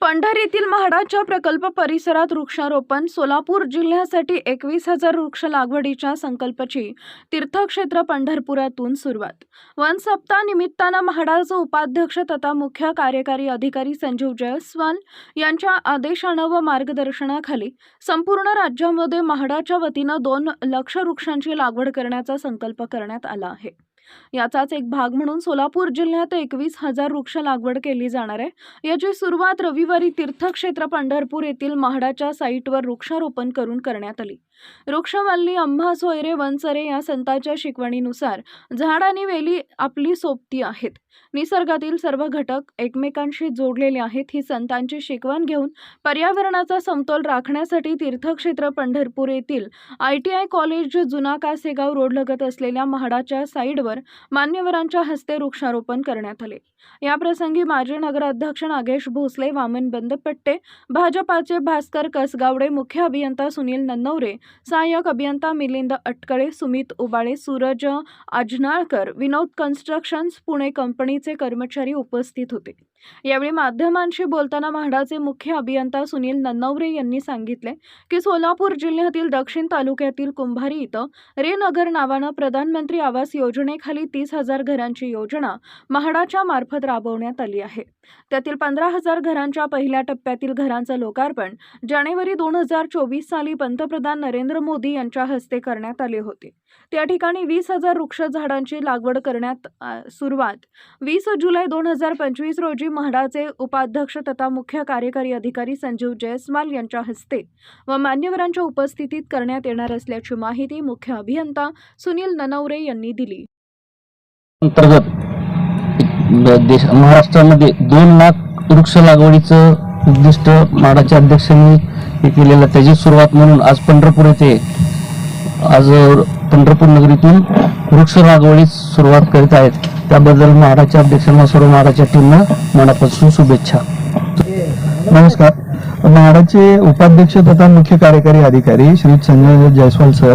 पंढरीतील म्हाडाच्या प्रकल्प परिसरात वृक्षारोपण सोलापूर जिल्ह्यासाठी एकवीस हजार वृक्ष लागवडीच्या संकल्पची तीर्थक्षेत्र पंढरपुरातून सुरुवात. वन सप्ताह निमित्तानं म्हाडाचे उपाध्यक्ष तथा मुख्य कार्यकारी अधिकारी संजीव जयस्वाल यांच्या आदेशानं व मार्गदर्शनाखाली संपूर्ण राज्यामध्ये म्हाडाच्या वतीनं दोन लक्ष वृक्षांची लागवड करण्याचा संकल्प करण्यात आला आहे. याचाच एक भाग म्हणून सोलापूर जिल्ह्यात एकवीस हजार वृक्ष लागवड केली जाणार आहे. याची सुरुवात रविवारी तीर्थक्षेत्र पंढरपूर येथील महाडाच्या साईटवर वृक्षारोपण करून करण्यात आली. वृक्षवल्ली अंबा सोयरे वनसरे या संतांच्या शिकवणीनुसार झाड आणि वेली आपली सोबती आहेत. निसर्गातील सर्व घटक एकमेकांशी जोडलेले आहेत. ही संतांची शिकवण घेऊन पर्यावरणाचा समतोल राखण्यासाठी तीर्थक्षेत्र पंढरपूर येथील आय टी आय कॉलेज जुना कासेगाव रोडलगत असलेल्या महाडाच्या साईडवर मान्यवरांच्या हस्ते वृक्षारोपण करण्यात आले. याप्रसंगी माजी नगराध्यक्ष नागेश भोसले वामन बंदपट्टे भाजपाचे भास्कर कसगावडे मुख्य अभियंता सुनील नन्नवरे सहाय्यक अभियंता मिलिंद अटकळे सुमित उबाळे सूरज अजनाळकर विनोद कन्स्ट्रक्शन्स पुणे कंपनीचे कर्मचारी उपस्थित होते. यावेळी माध्यमांशी बोलताना म्हाडाचे मुख्य अभियंता सुनील नन्नवरे यांनी सांगितले की सोलापूर जिल्ह्यातील दक्षिण तालुक्यातील कुंभारी इथं रे नगर नावानं प्रधानमंत्री आवास योजनेखाली तीस हजार घरांची योजना म्हाडाच्या मार्फत राबवण्यात आली आहे. त्यातील पंधरा हजार घरांच्या पहिल्या टप्प्यातील घरांचं लोकार्पण जानेवारी दोन हजार चोवीस साली पंतप्रधान नरेंद्र मोदी यांच्या हस्ते करण्यात आले होते. त्या ठिकाणी वीस हजार वृक्ष झाडांची लागवड करण्यात सुरुवात वीस जुलै दोन हजार पंचवीस रोजी म्हाडाचे उपाध्यक्ष तथा मुख्य कार्यकारी अधिकारी संजीव जयस्वाल यांच्या हस्ते व मान्यवरांच्या उपस्थितीत करण्यात येणार असल्याची माहिती मुख्य अभियंता सुनील ननवरे यांनी दिली. अंतर्गत देश महाराष्ट्रामध्ये दोन लाख वृक्ष लागवडीचं उद्दिष्ट म्हाडाच्या अध्यक्षांनी हे केलेलं त्याची सुरुवात म्हणून आज पंढरपूर येथे आज पंढरपूर नगरीतून वृक्ष लागवडीस सुरुवात करीत आहेत. त्याबद्दल महाराजच्या अध्यक्षांना सर्व महाराजच्या टीमनं मनापासून शुभेच्छा. नमस्कार. म्हाडाचे उपाध्यक्ष तथा मुख्य कार्यकारी अधिकारी श्री संजय जयस्वाल सर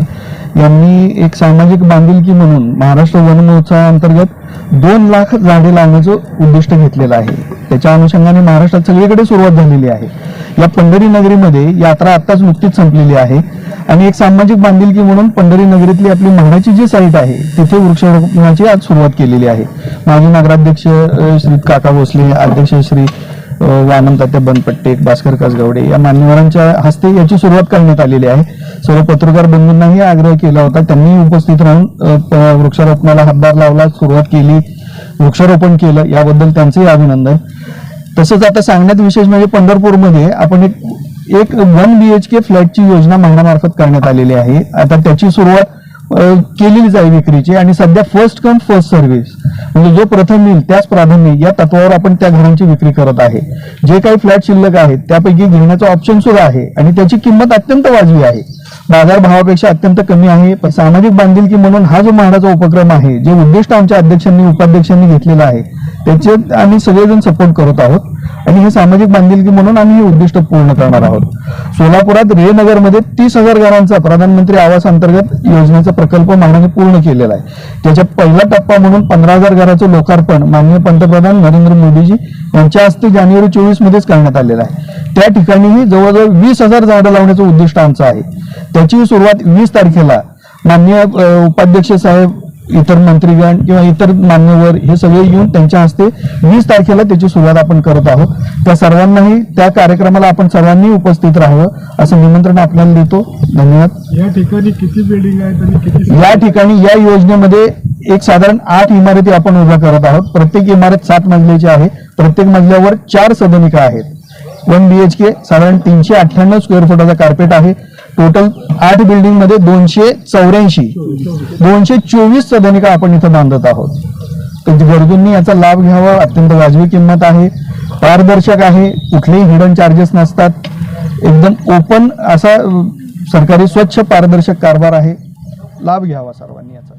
यांनी एक सामाजिक बांधिलकी म्हणून महाराष्ट्र वन महोत्सवाअंतर्गत दोन लाख झाडे लावण्याचं उद्दिष्ट घेतलेलं आहे. त्याच्या अनुषंगाने महाराष्ट्रात सगळीकडे सुरुवात झालेली आहे. या पंढरी नगरीमध्ये यात्रा आत्ताच नुकतीच संपलेली आहे. आणि एक सामाजिक बांधिलकी म्हणून पंढरी नगरीतली आपली म्हाडाची जी साईट आहे तिथे वृक्षारोपणाची आज सुरुवात केलेली आहे. माजी नगराध्यक्ष श्री काका भोसले अध्यक्ष श्री वानम बनपट्टे भास्कर कसगावडे या मान्यवरांच्या हस्ते याची सुरुवात करण्यात आलेली आहे. सर्व पत्रकार बंधूंनाही आग्रह केला होता त्यांनी उपस्थित राहून वृक्षारोपणाला हातभार लावला सुरुवात केली वृक्षारोपण केलं याबद्दल त्यांचंही अभिनंदन. तसंच आता सांगण्यात विशेष म्हणजे पंढरपूरमध्ये आपण एक एक वन बीएचके फ्लॅटची योजना महामार्फत करण्यात आलेली आहे. आता त्याची सुरुवात केलेली जाईल विक्रीची आणि सध्या फर्स्ट कम फर्स्ट सर्व्हिस म्हणजे जो प्रथम येईल त्याच प्राधान्य या तत्वावर आपण त्या घरांची विक्री करत आहे. जे काही फ्लॅट शिल्लक आहेत त्यापैकी घेण्याचा ऑप्शन सुद्धा आहे आणि त्याची किंमत अत्यंत वाजवी आहे. बाजार भावापेक्षा अत्यंत कमी आहे. पण सामाजिक बांधिलकी म्हणून हा जो म्हाडाचा उपक्रम आहे जे उद्दिष्ट आमच्या अध्यक्षांनी उपाध्यक्षांनी घेतलेलं आहे त्याचे आम्ही सगळेजण सपोर्ट करत आहोत. आणि हे सामाजिक बांधिलकी म्हणून आम्ही हे उद्दिष्ट पूर्ण करणार आहोत. सोलापुरात रेनगरमध्ये तीस हजार घरांचा प्रधानमंत्री आवास अंतर्गत योजनेचा प्रकल्प म्हाडाने पूर्ण केलेला आहे. त्याच्या पहिला टप्पा म्हणून पंधरा हजार घराचं लोकार्पण माननीय पंतप्रधान नरेंद्र मोदीजी यांच्या हस्ते जानेवारी चोवीस मध्येच करण्यात आलेलं आहे. त्या ठिकाणीही जवळजवळ वीस हजार झाडं लावण्याचं उद्दिष्ट आमचं आहे. त्याची सुरुवात वीस तारखेला माननीय उपाध्यक्ष साहेब इतर मंत्रीगण किंवा इतर मान्यवर हे सगळे येऊन त्यांच्या हस्ते वीस तारखेला त्याची सुरुवात आपण करत आहोत. त्या सर्वांनाही त्या कार्यक्रमाला आपण सर्वांनी उपस्थित राहावं असं निमंत्रण आपल्याला देतो. धन्यवाद. या ठिकाणी किती बिल्डिंग आहेत या ठिकाणी या योजनेमध्ये एक साधारण आठ इमारती आपण उभ्या करत आहोत. प्रत्येक इमारत सात मजल्याची आहे. प्रत्येक मजल्यावर चार सदनिका आहेत. वन बी एच के साधारण तीनशे अठ्ठ्याण्णव स्क्वेअर फुटाचा कार्पेट आहे. टोटल आठ बिल्डिंगमध्ये दोनशे चौऱ्याऐंशी दोनशे चोवीस सदनिका आपण इथं बांधत आहोत. तर गरजूंनी याचा लाभ घ्यावा अत्यंत वाजवी किंमत आहे. पारदर्शक आहे कुठलेही हिडन चार्जेस नसतात. एकदम ओपन असा सरकारी स्वच्छ पारदर्शक कारभार आहे. लाभ घ्यावा सर्वांनी याचा.